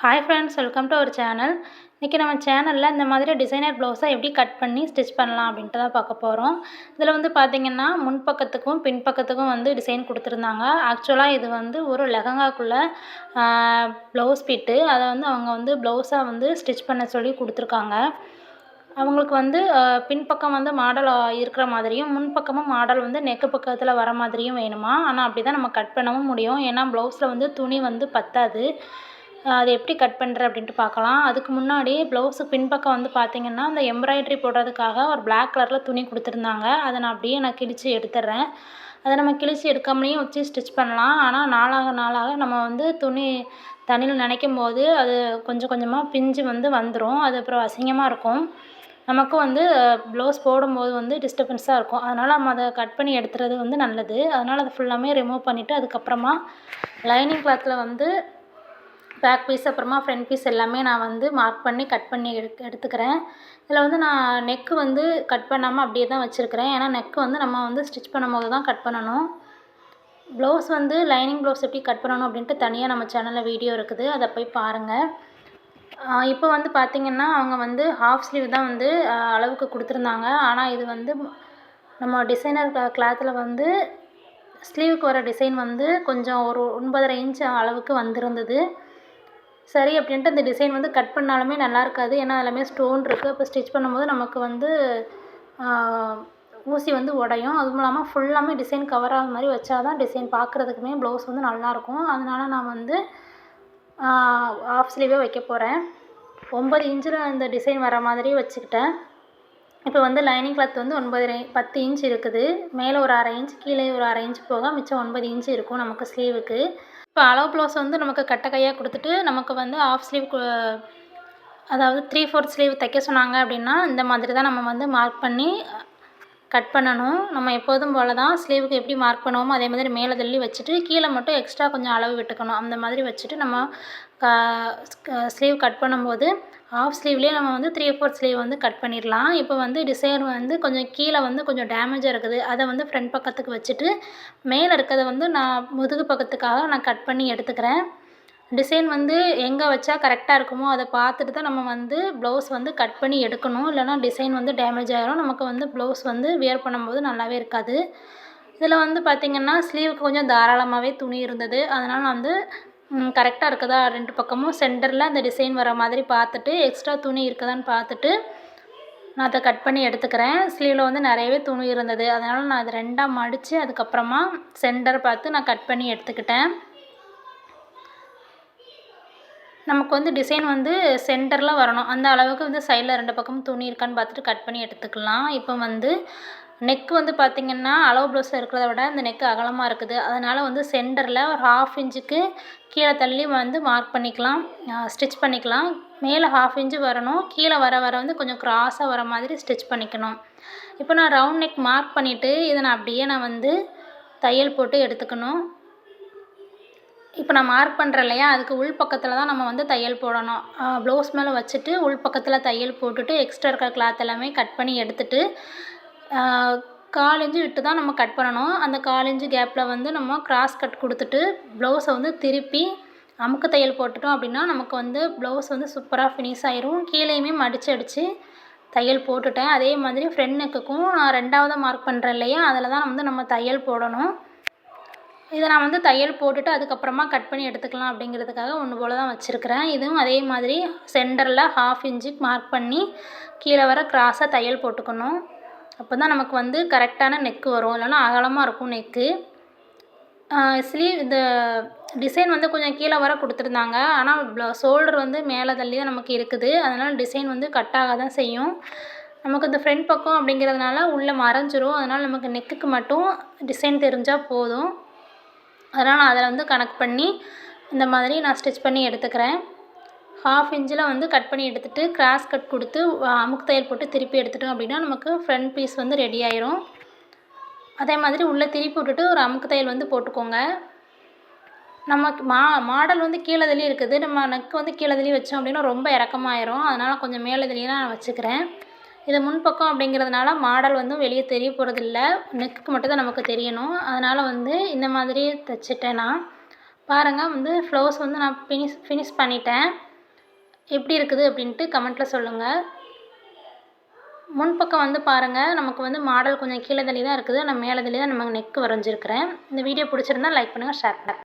Hi friends welcome to our channel இன்றைக்கி நம்ம சேனலில் இந்த மாதிரி டிசைனர் ப்ளவுஸை எப்படி கட் பண்ணி ஸ்டிச் பண்ணலாம் அப்படின்ட்டு தான் பார்க்க போகிறோம் இதில் வந்து பார்த்திங்கன்னா முன்பக்கத்துக்கும் பின்பக்கத்துக்கும் வந்து டிசைன் கொடுத்துருந்தாங்க. ஆக்சுவலாக இது வந்து ஒரு லெஹங்காக்குள்ளே ப்ளவுஸ் பிட்டு அதை வந்து அவங்க வந்து ப்ளவுஸாக வந்து ஸ்டிச் பண்ண சொல்லி கொடுத்துருக்காங்க. அவங்களுக்கு வந்து பின்பக்கம் வந்து மாடல் இருக்கிற மாதிரியும் முன்பக்கமும் மாடல் வந்து நெக்கு பக்கத்தில் வர மாதிரியும் வேணுமா? ஆனால் அப்படி தான் நம்ம கட் பண்ணவும் முடியும். ஏன்னா ப்ளவுஸில் வந்து துணி வந்து பத்தாது. அதை எப்படி கட் பண்ணுற அப்படின்ட்டு பார்க்கலாம். அதுக்கு முன்னாடி ப்ளவுஸு பின்பக்கம் வந்து பார்த்திங்கன்னா அந்த எம்ப்ராய்ட்ரி போடுறதுக்காக ஒரு பிளாக் கலரில் துணி கொடுத்துருந்தாங்க. அதை நான் அப்படியே நான் கிழித்து எடுத்துடுறேன் அதை நம்ம கிழித்து எடுக்காமலேயும் வச்சு ஸ்டிச் பண்ணலாம். ஆனால் நாளாக நாளாக நம்ம வந்து துணி தண்ணியில் நினைக்கும் போது அது கொஞ்சம் கொஞ்சமாக பிஞ்சு வந்து வந்துடும் அது அப்புறம் அசிங்கமாக இருக்கும். நமக்கும் வந்து ப்ளவுஸ் போடும்போது வந்து டிஸ்டர்பன்ஸாக இருக்கும். அதனால் நம்ம அதை கட் பண்ணி எடுத்துறது வந்து நல்லது. அதனால் அதை ஃபுல்லாமே ரிமூவ் பண்ணிவிட்டு அதுக்கப்புறமா லைனிங் கிளாத்தில் வந்து பேக் பீஸ் அப்புறமா ஃப்ரண்ட் பீஸ் எல்லாமே நான் வந்து மார்க் பண்ணி கட் பண்ணி எடுக்க எடுத்துக்கிறேன். இதில் வந்து நான் நெக்கு வந்து கட் பண்ணாமல் அப்படியே தான் வச்சுருக்கிறேன். ஏன்னா நெக்கு வந்து நம்ம வந்து ஸ்டிச் பண்ணும்போது தான் கட் பண்ணணும். ப்ளவுஸ் வந்து லைனிங் ப்ளவுஸ் எப்படி கட் பண்ணணும் அப்படின்ட்டு தனியாக நம்ம சேனலில் வீடியோ இருக்குது. அதை போய் பாருங்கள் இப்போ வந்து பார்த்திங்கன்னா அவங்க வந்து ஹாஃப் ஸ்லீவ் தான் வந்து அளவுக்கு கொடுத்துருந்தாங்க. ஆனால் இது வந்து நம்ம டிசைனர் கிளாத்தில் வந்து ஸ்லீவுக்கு வர டிசைன் வந்து கொஞ்சம் ஒரு ஒன்பதரை இன்ச் அளவுக்கு வந்திருந்தது. சரி அப்படின்ட்டு இந்த டிசைன் வந்து கட் பண்ணாலுமே நல்லா இருக்காது ஏன்னா எல்லாமே ஸ்டோன் இருக்குது அப்போ ஸ்டிச் பண்ணும்போது நமக்கு வந்து ஊசி வந்து உடையும். அதுவும் இல்லாமல் ஃபுல்லாமே டிசைன் கவர் ஆகிற மாதிரி வச்சா தான் டிசைன் பார்க்குறதுக்குமே ப்ளவுஸ் வந்து நல்லாயிருக்கும். அதனால நான் வந்து ஆஃப் ஸ்லீவே வைக்க போகிறேன் ஒம்பது இன்ச்சில் அந்த டிசைன் வர மாதிரி வச்சுக்கிட்டேன். இப்போ வந்து லைனிங் கிளாத் வந்து ஒன்பது பத்து இன்ச் இருக்குது. மேலே ஒரு அரை இன்ச் கீழே ஒரு அரை இன்ச் போக மிச்சம் ஒன்பது இன்ச் இருக்கும் நமக்கு ஸ்லீவுக்கு இப்போ அளவு ப்ளவுஸ் வந்து நமக்கு கட்டை கையாக கொடுத்துட்டு நமக்கு வந்து ஆஃப் ஸ்லீவ் அதாவது த்ரீ ஃபோர்த் ஸ்லீவ் தைக்க சொன்னாங்க அப்படின்னா இந்த மாதிரி தான் நம்ம வந்து மார்க் பண்ணி கட் பண்ணணும். நம்ம எப்போதும் போல் தான் ஸ்லீவுக்கு எப்படி மார்க் பண்ணுவோமோ அதே மாதிரி மேலே தள்ளி வச்சுட்டு கீழே மட்டும் எக்ஸ்ட்ரா கொஞ்சம் அளவு விட்டுக்கணும். அந்த மாதிரி வச்சுட்டு நம்ம க ஸ்லீவ் கட் பண்ணும்போது ஆஃப் ஸ்லீவ்லேயே நம்ம வந்து த்ரீ ஃபோர்த் ஸ்லீவ் வந்து கட் பண்ணிடலாம். இப்போ வந்து டிசைன் வந்து கொஞ்சம் கீழே வந்து கொஞ்சம் டேமேஜாக இருக்குது. அதை வந்து ஃப்ரண்ட் பக்கத்துக்கு வச்சுட்டு மேலே இருக்கிறத வந்து நான் முதுகு பக்கத்துக்காக நான் கட் பண்ணி எடுத்துக்கிறேன். டிசைன் வந்து எங்கே வச்சா கரெக்டாக இருக்குமோ அதை பார்த்துட்டு தான் நம்ம வந்து ப்ளவுஸ் வந்து கட் பண்ணி எடுக்கணும். இல்லைனா டிசைன் வந்து டேமேஜ் ஆகிரும் நமக்கு வந்து ப்ளவுஸ் வந்து வியர் பண்ணும்போது நல்லாவே இருக்காது. இதில் வந்து பார்த்திங்கன்னா ஸ்லீவுக்கு கொஞ்சம் தாராளமாகவே துணி இருந்தது. அதனால் நான் வந்து கரெக்டாக இருக்குதா ரெண்டு பக்கமும். சென்டரில் அந்த டிசைன் வர மாதிரி பார்த்துட்டு எக்ஸ்ட்ரா துணி இருக்குதான்னு பார்த்துட்டு நான் அதை கட் பண்ணி எடுத்துக்கிறேன். ஸ்லீவில் வந்து நிறையவே துணி இருந்தது. அதனால் நான் அதை ரெண்டாக மடித்து அதுக்கப்புறமா சென்டர் பார்த்து நான் கட் பண்ணி எடுத்துக்கிட்டேன். நமக்கு வந்து டிசைன் வந்து சென்டரில் வரணும். அந்த அளவுக்கு வந்து சைடில் ரெண்டு பக்கமும் துணி இருக்கான்னு பார்த்துட்டு கட் பண்ணி எடுத்துக்கலாம். இப்போ வந்து நெக் வந்து பார்த்திங்கன்னா அளவு ப்ளவுஸில் இருக்கிறத விட இந்த நெக் அகலமாக இருக்குது. அதனால் வந்து சென்டரில் ஒரு ஹாஃப் இன்ச்சுக்கு கீழே தள்ளி வந்து மார்க் பண்ணிக்கலாம். ஸ்டிச் பண்ணிக்கலாம். மேலே ஹாஃப் இன்ச்சு வரணும். கீழே வர வர வந்து கொஞ்சம் க்ராஸாக வர மாதிரி ஸ்டிச் பண்ணிக்கணும். இப்போ நான் ரவுண்ட் நெக் மார்க் பண்ணிவிட்டு இதை நான் அப்படியே நான் வந்து தையல் போட்டு எடுத்துக்கணும். இப்போ நான் மார்க் பண்ணுறேன் இல்லையா? அதுக்கு உள் பக்கத்தில் தான் நம்ம வந்து தையல் போடணும். ப்ளவுஸ் மேலே வச்சுட்டு உள் பக்கத்தில் தையல் போட்டுட்டு எக்ஸ்ட்ரா இருக்கிற கிளாத் எல்லாமே கட் பண்ணி எடுத்துட்டு கால் இன்ச்சு விட்டு தான் நம்ம கட் பண்ணணும். அந்த கால் இன்ச்சு கேப்பில் வந்து நம்ம கிராஸ் கட் கொடுத்துட்டு ப்ளவுஸை வந்து திருப்பி அமுக்கு தையல் போட்டுட்டோம் அப்படின்னா நமக்கு வந்து ப்ளவுஸ் வந்து சூப்பராக ஃபினிஷ் ஆயிரும். கீழேயுமே மடித்து அடித்து தையல் போட்டுட்டேன். அதே மாதிரி ஃப்ரெண்ட் நெக்குக்கும் நான் ரெண்டாவது மார்க் பண்ணுறேன் இல்லையா? அதில் தான் வந்து நம்ம தையல் போடணும். இதை நான் வந்து தையல் போட்டுட்டு அதுக்கப்புறமா கட் பண்ணி எடுத்துக்கலாம் அப்படிங்கிறதுக்காக ஒன்று போல் தான் வச்சுருக்கிறேன். இதுவும் அதே மாதிரி சென்டரில் ஹாஃப் இன்ச்சு மார்க் பண்ணி கீழே வர க்ராஸாக தையல் போட்டுக்கணும். அப்போ தான் நமக்கு வந்து கரெக்டான நெக்கு வரும். இல்லைனா அகலமாக இருக்கும் நெக்கு ஸ்லீவ் இந்த டிசைன் வந்து கொஞ்சம் கீழே வர கொடுத்துருந்தாங்க. ஆனால் ஷோல்டர் வந்து மேலே தள்ளி தான் நமக்கு இருக்குது. அதனால் டிசைன் வந்து கட்டாக தான் செய்யும். நமக்கு இந்த ஃப்ரண்ட் பக்கம் அப்படிங்கிறதுனால உள்ளே மறைஞ்சிரும். அதனால் நமக்கு நெக்குக்கு மட்டும் டிசைன் தெரிஞ்சால் போதும். அதனால் நான் அதில் வந்து கணக்கு பண்ணி இந்த மாதிரி நான் ஸ்டிச் பண்ணி எடுத்துக்கிறேன். ஹாஃப் இன்ச்சில் வந்து கட் பண்ணி எடுத்துகிட்டு கிராஸ் கட் கொடுத்து அமுக்கு தையல் போட்டு திருப்பி எடுத்துட்டோம் அப்படின்னா நமக்கு ஃப்ரண்ட் பீஸ் வந்து ரெடி ஆயிரும். அதே மாதிரி உள்ளே திருப்பி விட்டுட்டு ஒரு அமுக்கு தையல் வந்து போட்டுக்கோங்க. நமக்கு மா மாடல் வந்து கீழே இருக்குது. நம்ம நெக் வந்து கீழே வச்சோம் அப்படின்னா ரொம்ப இறக்கமாயிரும். அதனால் கொஞ்சம் மேலே தள்ளியெல்லாம் நான் வச்சுக்கிறேன். இது முன்பக்கம் அப்படிங்கிறதுனால மாடல் வந்து வெளியே தெரிய போகிறதில்ல நெக்குக்கு மட்டும் தான் நமக்கு தெரியணும். அதனால் வந்து இந்த மாதிரி தைச்சிட்டேன் நான். பாருங்கள் வந்து ஃப்ளவுஸ் வந்து நான் ஃபினிஷ் ஃபினிஷ் பண்ணிட்டேன். எப்படி இருக்குது அப்படின்ட்டு கமெண்ட்டில் சொல்லுங்கள் முன்பக்கம் வந்து பாருங்கள் நமக்கு வந்து மாடல் கொஞ்சம் கீழே தள்ளி தான் இருக்குது. நான் மேலே தள்ளி தான் நம்ம நெக்கு வரைஞ்சிருக்கிறேன். இந்த வீடியோ பிடிச்சிருந்தா லைக் பண்ணுங்கள் ஷேர் பண்ணுங்கள்